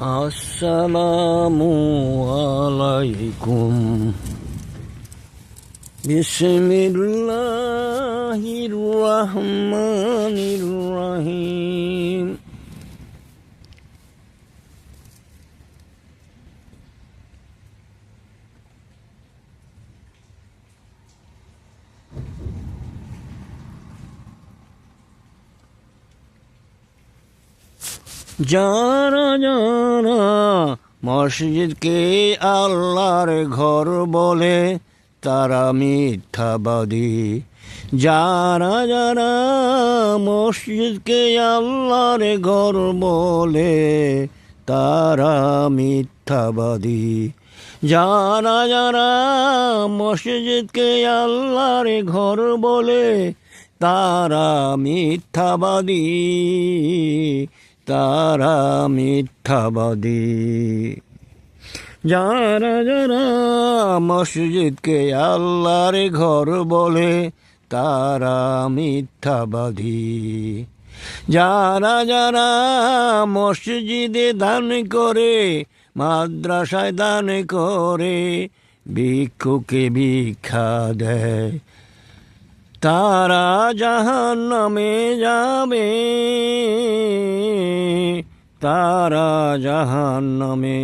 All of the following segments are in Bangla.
Assalamu alaikum. Bismillahirrahmanirrahim. যারা যারা মসজিদকে আল্লাহর ঘর বলে তারা মিথ্যাবাদী। যারা যারা মসজিদকে আল্লাহর ঘর বলে তারা মিথ্যাবাদী। যারা যারা মসজিদকে আল্লাহর ঘর বলে তারা মিথ্যাবাদী। তারা মিথ্যাবাদী। যারা যারা মসজিদকে আল্লাহর ঘর বলে, তারা মিথ্যাবাদী। যারা যারা মসজিদে দান করে, মাদ্রাসায় দান করে, ভিক্ষুকে ভিক্ষা দেয়। তারা জাহান নামে যাবে। তারা জাহান নামে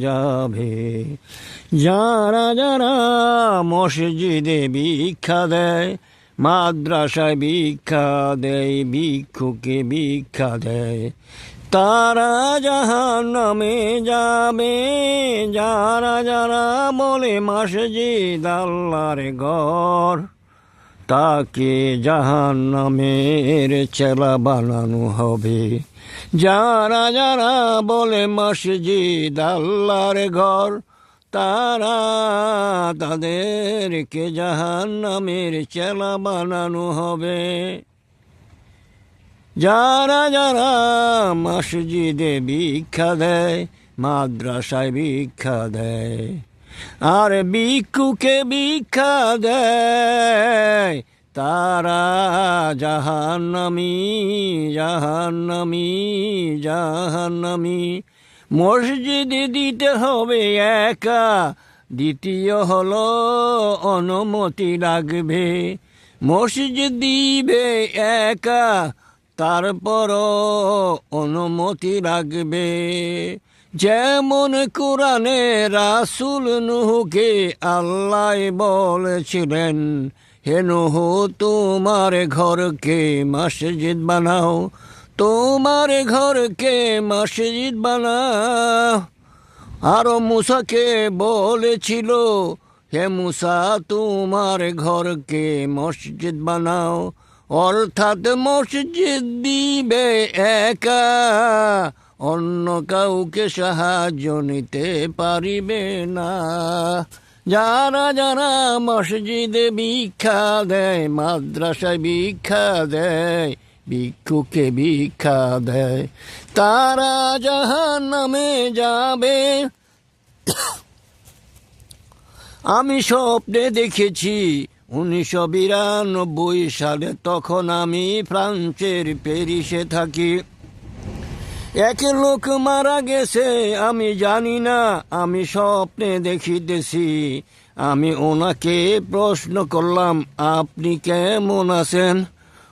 যাবে। যারা যারা মসজিদে ভিক্ষা দেয়, মাদ্রাসায় ভিক্ষা দেয়, ভিক্ষুকে ভিক্ষা দেয়, তারা জাহান নামে যাবে। যারা যারা বলে মসজিদ আল্লাহর ঘর তাকে জাহান নামের চেলা বানানো হবে। যারা যারা বলে মসজিদ আল্লাহর ঘর, তারা তাদেরকে জাহান নামের চেলা বানানো হবে। যারা যারা মসজিদে ভিক্ষা দেয়, মাদ্রাসায় ভিক্ষা দেয় আর ভিক্ষুকে ভিক্ষা দেয়, তারা জাহান্নামি জাহান্নামি জাহান্নামি। মসজিদে দিতে হবে একা, দ্বিতীয় হলো অনুমতি লাগবে। মসজিদ দিবে একা, তারপরও অনুমতি লাগবে। যেমন কোরআনে রাসুল নুহুকে আল্লাহ বলেছিলেন, হে নুহু, তোমার ঘরকে মসজিদ বানাও, তোমার ঘরকে মসজিদ বানাও। আরও মুসাকে বলেছিল, হে মুসা, তোমার ঘরকে মসজিদ বানাও, অর্থাৎ মসজিদ দিবে একা। অন্য কাউকে সাহায্য নিতে পারিবে না। যারা যারা মসজিদে ভিক্ষা দেয়, মাদ্রাসায় ভিক্ষা দেয়, ভিক্ষুকে ভিক্ষা দেয়, তারা জাহান নামে যাবে। আমি স্বপ্নে দেখেছি উনিশশো বিরানব্বই সালে, তখন আমি ফ্রান্সের প্যারিসে থাকি। এক লোক মারা গেছে, আমি জানি না, আমি স্বপ্নে দেখিতেছি। আমি ওনাকে প্রশ্ন করলাম, আপনি কেমন আছেন?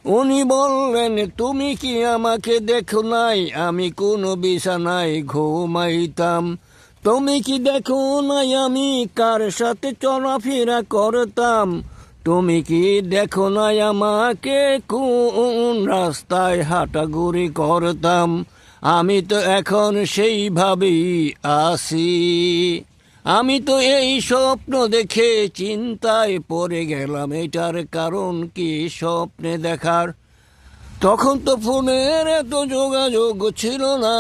উনি বললেন, তুমি কি আমাকে দেখো নাই? আমি কোনো বিছানায় ঘুমাইতাম। তুমি কি দেখো নাই আমি কার সাথে চলাফেরা করতাম? তুমি কি দেখো নাই আমাকে কোন রাস্তায় হাঁটাগুড়ি করতাম? আমি তো এখন সেইভাবেই আসি আমি তো এই স্বপ্ন দেখে চিন্তায় পড়ে গেলাম, এটার কারণ কি স্বপ্নে দেখার? তখন তো ফোনের এত যোগাযোগ ছিল না।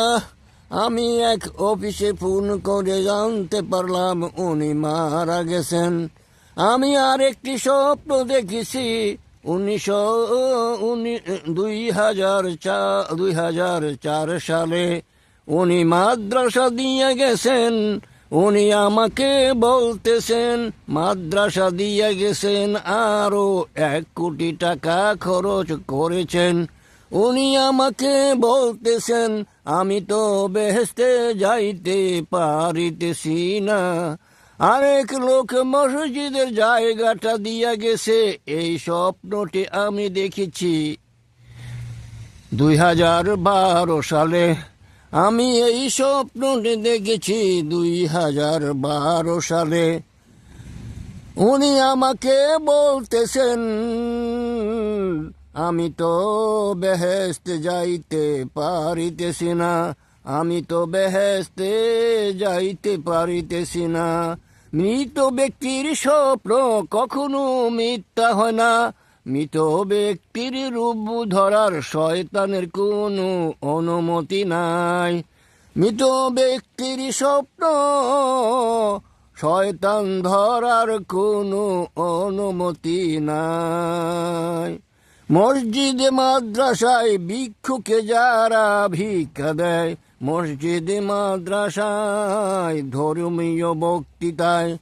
আমি এক অফিসে ফোন করে জানতে পারলাম, উনি মারা গেছেন। আমি আর একটি স্বপ্ন দেখেছি উনিশশো দুই হাজার চার দুই হাজার চার সালে উনি মাদ্রাসা দিয়ে গেছেন। উনি আমাকে বলতেছেন, মাদ্রাসা দিয়ে গেছেন, আরও এক কোটি টাকা খরচ করেছেন। উনি আমাকে বলতেছেন, আমি তো বেহেস্তে যাইতে পারিতেছি না। আরেক লোক মসজিদের জায়গাটা দিয়া গেছে। এই স্বপ্নটি আমি দেখেছি। দুই হাজার বারো সালে আমি এই স্বপ্নটি দেখেছি। দুই হাজার বারো সালে উনি আমাকে বলতেছেন, আমি তো বেহেস্তে যাইতে পারিতেছি না। আমি তো বেহেস্তে যাইতে পারিতেছি না। মৃত ব্যক্তির স্বপ্ন কখনো মিথ্যা হয় না। মৃত ব্যক্তির রূপ ধরার শয়তানের কোনো অনুমতি নাই। মৃত ব্যক্তির স্বপ্ন শয়তান ধরার কোনো অনুমতি নাই। মসজিদে, মাদ্রাসায় ভিক্ষুকে যারা ভিক্ষা দেয় মসজিদে মাদ্রাসায় ধর্মীয় বক্তৃতায়।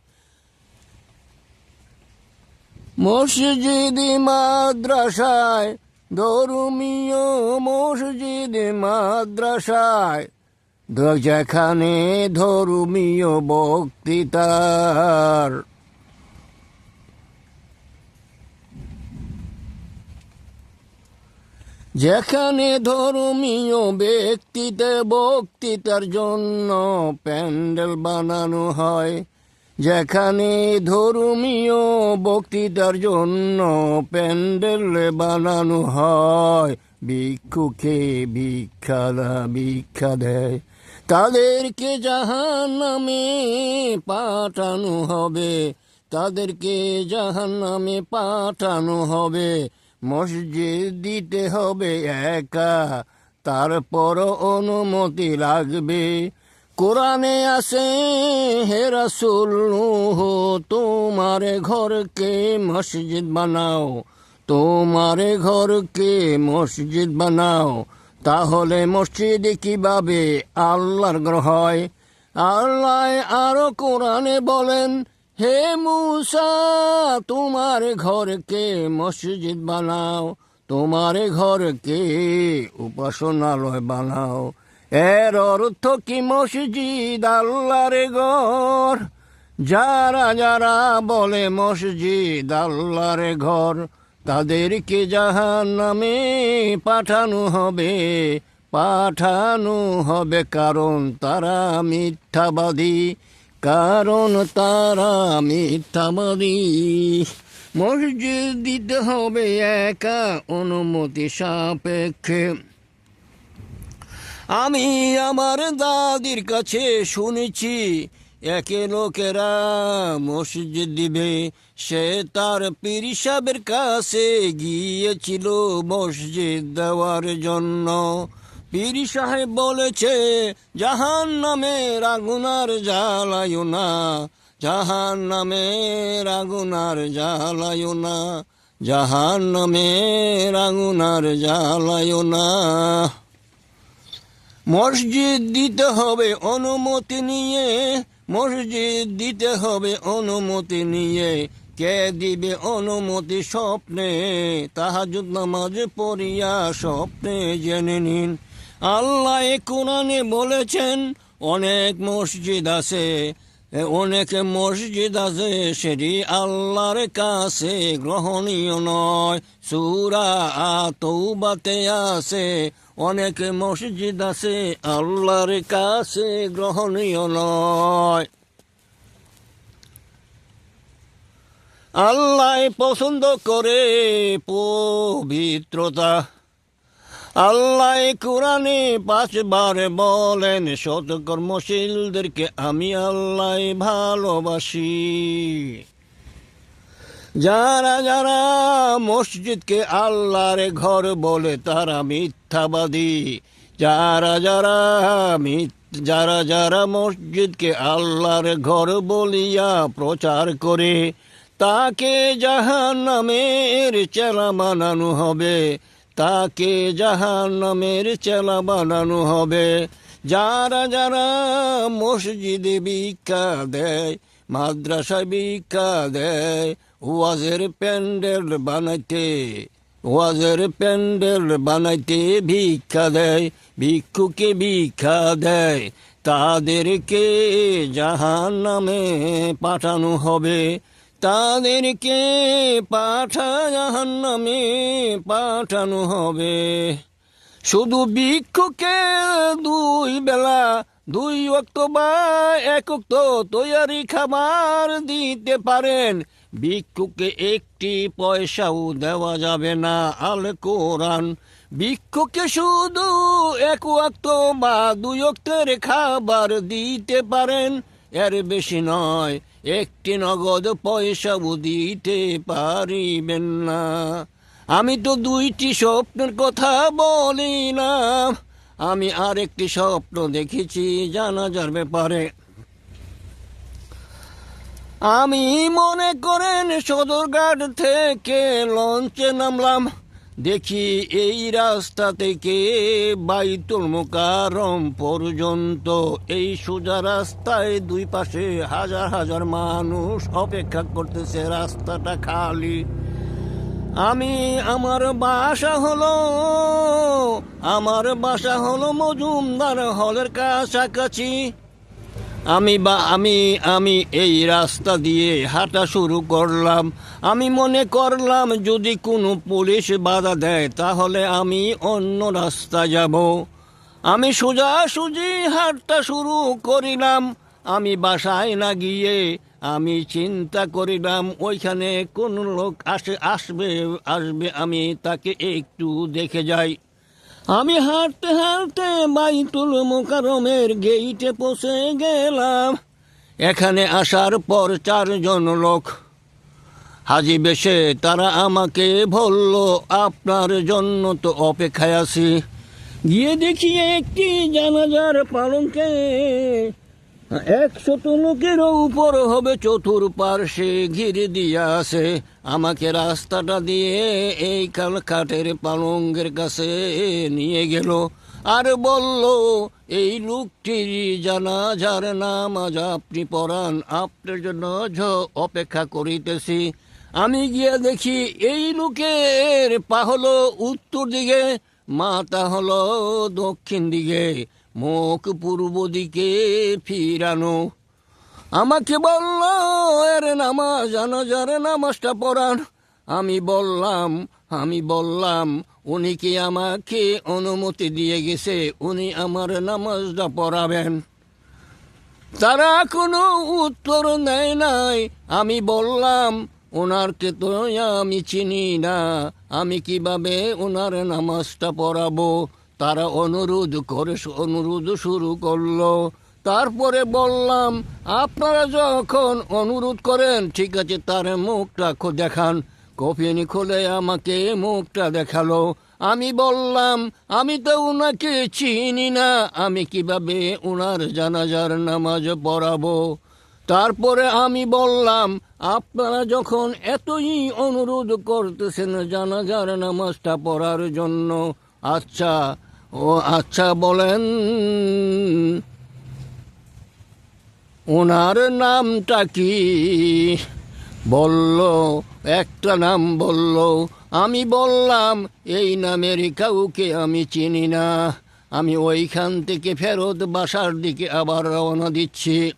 মসজিদে মাদ্রাসায় ধর্মীয় মসজিদে মাদ্রাসায়। যেখানে ধর্মীয় বক্তৃতার। যেখানে ধর্মীয় ব্যক্তিতে বক্তৃতার জন্য প্যান্ডেল বানানো হয়, যেখানে ধর্মীয় বক্তৃতার জন্য প্যান্ডেল বানানো হয়। ভিক্ষুকে ভিক্ষা দা- ভিক্ষা দেয়, তাদেরকে জাহান নামে পাঠানো হবে। তাদেরকে জাহান নামে পাঠানো হবে। মসজিদ দিতে হবে একা তারপর অনুমতি লাগবে। কোরআনে আছে, হে রাসূল তোমার ঘরকে মসজিদ বানাও, তোমার ঘরকে মসজিদ বানাও। তাহলে মসজিদ কীভাবে আল্লাহর গ্রহ হয়? আল্লাহ আরও কোরআনে বলেন হে মুসা, তোমার ঘরকে মসজিদ বানাও, তোমার ঘরকে উপাসনালয় বানাও। এর অর্থ কি মসজিদ? আল্লাহর ঘর। যারা যারা বলে মসজিদ, আল্লাহর ঘর, তাদেরকে জাহান নামে পাঠানো হবে। পাঠানো হবে কারণ তারা মিথ্যাবাদী। কারণ তারা মিথ্যাবাদী মসজিদ দিতে হবে একা, অনুমতি সাপেক্ষে। আমি আমার দাদির কাছে শুনেছি, একে লোকেরা মসজিদ দিবে। সে তার পীর কাছে গিয়েছিল মসজিদ দেওয়ার জন্য। পীর সাহেব বলেছে জাহান নামের আগুনার জ্বালায়ও না জাহান নামের আগুনার জ্বালায়ও না জাহান নামের আগুনার জ্বালায়ও না। মসজিদ দিতে হবে অনুমতি নিয়ে, মসজিদ দিতে হবে অনুমতি নিয়ে। কে দিবে অনুমতি স্বপ্নে? তাহাজুদ নামাজ পড়িয়া স্বপ্নে জেনে নিন। আল্লাহ কোরআনে বলেছেন, অনেক মসজিদ আছে অনেক মসজিদ আছে, সেটি আল্লাহর কাছে গ্রহণীয় নয়। সুরা তৌবাতে আছে, অনেক মসজিদ আছে, আল্লাহর কাছে গ্রহণীয় নয়। আল্লাহ পছন্দ করে পবিত্রতা। আল্লাহ কোরআনে পাঁচবার বলেন, সৎকর্মশীলদেরকে আমি আল্লাহ ভালোবাসি। যারা যারা মসজিদকে আল্লাহর ঘর বলে, তারা মিথ্যাবাদী। যারা যারা যারা যারা মসজিদকে আল্লাহর ঘর বলিয়া প্রচার করে, তাকে জাহান নামের চেলা বানানো হবে। তাকে জাহান নামের চেলা বানানো হবে। যারা যারা মসজিদে ভিক্ষা দেয়, মাদ্রাসায় ভিক্ষা দেয়, ওয়াজের প্যান্ডেল বানাইতে, ওয়াজের প্যান্ডেল বানাইতে ভিক্ষা দেয়, ভিক্ষুকে ভিক্ষা দেয়, তাদেরকে জাহান নামে পাঠানো হবে। তাদেরকে পাঠা পাঠানো হবে। শুধু ভিক্ষুকে দুই বেলা দুই অক্ত বা এক অক্ত তৈয়ারি খাবার দিতে পারেন। ভিক্ষুকে একটি পয়সাও দেওয়া যাবে না, আল কোরআন। ভিক্ষুকে শুধু এক অক্ত বা দুই অক্তের খাবার দিতে পারেন। এর বেশি নয়, একটি নগদ পয়সাও দিতে পারিবেন না। আমি তো দুইটি স্বপ্নের কথা বলি না আমি আরেকটি স্বপ্ন দেখেছি জানাজার ব্যাপারে। আমি মনে করেন সদরঘাট থেকে লঞ্চে নামলাম। দেখি এই রাস্তা থেকে বাইতুল মোকারম পর্যন্ত, এই সোজা রাস্তায় দুই পাশে হাজার হাজার মানুষ অপেক্ষা করতেছে রাস্তাটা খালি। আমি, আমার বাসা হলো, আমার বাসা হলো মজুমদার হলের কাছাকাছি। আমি বা আমি আমি এই রাস্তা দিয়ে হাঁটা শুরু করলাম। আমি মনে করলাম, যদি কোনো পুলিশ বাধা দেয়, তাহলে আমি অন্য রাস্তা যাব। আমি সোজাসুজি হাঁটা শুরু করিলাম। আমি বাসায় না গিয়ে আমি চিন্তা করিলাম, ওইখানে কোন লোক আসে, আসবে আসবে, আমি তাকে একটু দেখে যাই। আমি হাঁটতে হাঁটতে বাইতুল মোকারমের গেইটে পৌঁছে গেলাম। এখানে আসার পর চারজন লোক হাজি বেশে তারা আমাকে বলল, আপনার জন্য তো অপেক্ষায় আছি। গিয়ে দেখি একটি জানাজার পালঙ্কে একশত লোকেরও উপর হবে চতুর পার্শ্বে ঘিরে দিয়ে আছে। আমাকে রাস্তাটা দিয়ে এই কালকাটের পালঙ্গের কাছে নিয়ে গেল আর বলল, এই লোকটির জানাজার নামাজ আপনি পড়ান আপনার জন্য অপেক্ষা করিতেছি। আমি গিয়ে দেখি এই লোকের পা হলো উত্তর দিকে, মাথা হলো দক্ষিণ দিকে। মুখ পূর্ব দিকে ফিরানো। আমাকে বলল, এর নামাজ জানাজার নামাজটা পড়ান আমি বললাম আমি বললাম, উনি কি আমাকে অনুমতি দিয়ে গেছে? উনি আমার নামাজটা পড়াবেন। তারা কোনো উত্তর নেয় নাই। আমি বললাম ওনারকে তো আমি চিনি না। আমি কীভাবে ওনার নামাজটা পড়াবো? তারা অনুরোধ করে, অনুরোধ শুরু করল। তারপরে বললাম, আপনারা যখন অনুরোধ করেন, ঠিক আছে, তার মুখটা দেখান। কফিনি খুলে আমাকে মুখটা দেখাল। আমি বললাম, আমি তো ওনাকে চিনি না, আমি কীভাবে ওনার জানাজার নামাজ পড়াবো? তারপরে আমি বললাম, আপনারা যখন এতই অনুরোধ করতেছেন জানাজার নামাজটা পড়ার জন্য আচ্ছা ও আচ্ছা বলেন ওনার নামটা কি? বলল, একটা নাম বলল, আমি বললাম, এই নামের কাউকে আমি চিনি না। আমি ওইখান থেকে ফেরত বাসার দিকে আবার রওনা দিচ্ছি।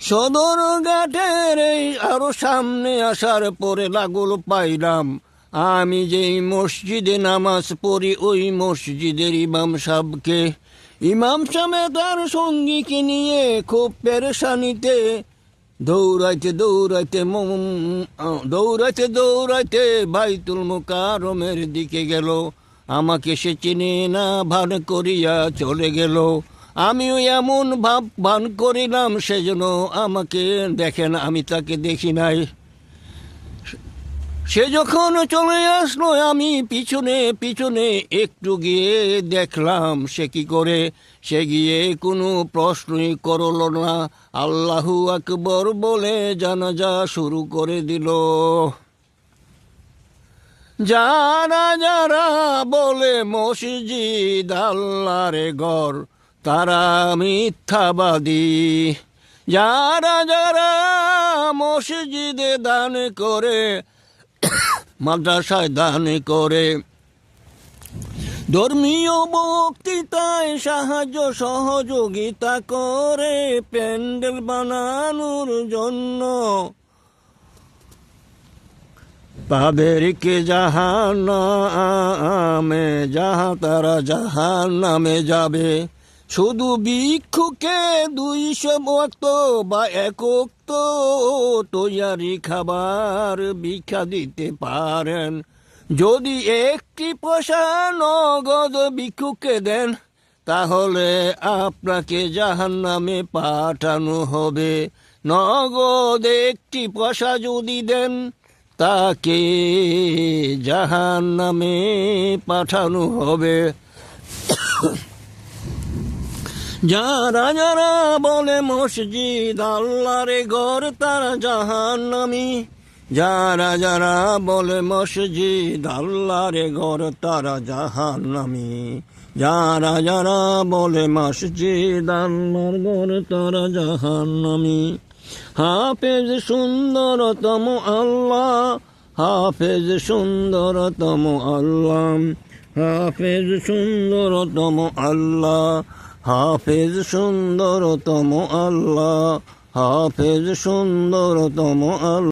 সদর ঘাটের এই আরও সামনে আসার পরে লাগল পাইলাম। আমি যেই মসজিদে নামাজ পড়ি, ওই মসজিদের ইমাম সাহকে ইমাম সাহেব তার সঙ্গীকে নিয়ে খুব পেরেশানিতে দৌড়াইতে দৌড়াইতে দৌড়াইতে দৌড়াইতে বাইতুল মোকারমের দিকে গেল। আমাকে সে চিনে না, ভান করিয়া চলে গেল। আমিও এমন ভাব ভান করিলাম, সেজন্য আমাকে দেখেন, আমি তাকে দেখি নাই। সে যখন চলে আসলো, আমি পিছনে পিছনে একটু গিয়ে দেখলাম, সে কি করে? সে গিয়ে কোনো প্রশ্নই করল না। আল্লাহু আকবর বলে জানাজা শুরু করে দিল। যারা যারা বলে, মসজিদ আল্লাহরে ঘর, তারা মিথ্যাবাদী। যারা যারা মসজিদে দান করে মাদ্রাসায় দান করে। ধর্মীয় বক্তৃতায় সাহায্য সহযোগিতা করে প্যান্ডেল বানানোর জন্য। তাদেরকে জাহান নামে যাহা তারা জাহান নামে যাবে। শুধু ভিক্ষুকে দুইশো ভক্ত বা একক তৈয়ারি খাবার ভিক্ষা দিতে পারেন। যদি একটি পয়সা নগদ ভিক্ষুকে দেন, তাহলে আপনাকে জাহান নামে পাঠানো হবে। নগদ একটি পয়সা যদি দেন, তাকে জাহান নামে পাঠানো হবে। যারা যারা বলে মসজিদ আল্লাহর ঘর, তারা জাহান নামি যারা যারা বলে মসজিদ আল্লাহর ঘর, তারা জাহান নামি যারা যারা বলে মসজিদ, আল্লাহর ঘর, তারা জাহান নামি হাফেজ সুন্দরতম আল্লাহ, হাফেজ সুন্দরতম আল্লাহ। হাফেজ সুন্দরতম আল্লাহ হাফেজ সুন্দরতম আল্লাহ হাফেজ সুন্দরতম আল্লাহ।